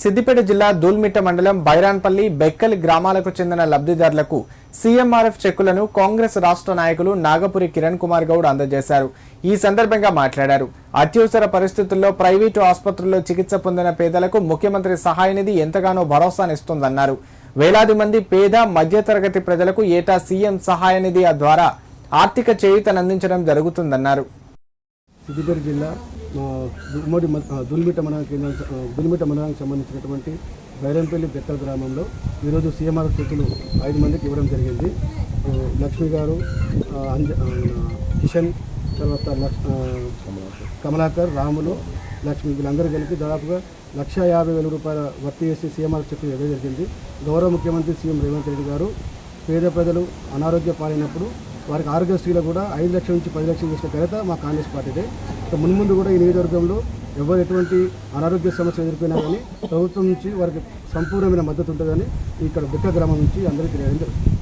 సిద్దిపేట జిల్లా దూల్మిట్ట మండలం బైరాన్పల్లి బెక్కలి గ్రామాలకు చెందిన లబ్ధిదారులకు సీఎంఆర్ఎఫ్ చెక్కులను కాంగ్రెస్ రాష్ట్ర నాయకులు నాగపురి కిరణ్ కుమార్ గౌడ్ అందజేశారు. ఈ సందర్భంగా మాట్లాడారు. అత్యవసర పరిస్థితుల్లో ప్రైవేటు ఆసుపత్రుల్లో చికిత్స పొందిన పేదలకు ముఖ్యమంత్రి సహాయ నిధి ఎంతగానో భరోసానిస్తోందన్నారు. వేలాది మంది పేద మధ్యతరగతి ప్రజలకు ఏటా సీఎం సహాయ నిధి ద్వారా ఆర్థిక చేయూతనందించడం జరుగుతుందన్నారు. సిద్దిపేట జిల్లా ఉమ్మడి మ- మండలం కేంద్రం ఆ, మండలానికి సంబంధించినటువంటి బైరంపల్లి బెత్తల గ్రామంలో ఈరోజు సీఎంఆర్ చెక్కులు ఐదు మందికి ఇవ్వడం జరిగింది. లక్ష్మి గారు కిషన్ తర్వాత కమలాకర్ రాములు లక్ష్మి వీళ్ళందరూ కలిపి దాదాపుగా లక్ష యాభై వేల రూపాయల వర్తి చేసి సీఎంఆర్ చెట్లు ఇవ్వడం జరిగింది. గౌరవ ముఖ్యమంత్రి సీఎం రేవంత్ రెడ్డి గారు పేద ప్రజలు అనారోగ్య పాలైనప్పుడు వారికి ఆరోగ్యశ్రీలో కూడా ఐదు లక్షల నుంచి పది లక్షలు చేసిన ఘనత మా కాంగ్రెస్ పార్టీదే. సో మున్ముందు కూడా ఈ నియోజకవర్గంలో ఎవరు ఎటువంటి అనారోగ్య సమస్య ఎదుర్కొన్నా కానీ ప్రభుత్వం నుంచి వారికి సంపూర్ణమైన మద్దతు ఉంటుందని ఇక్కడ బిక్క గ్రామం నుంచి అందరికీ తెలియడం జరుగుతుంది.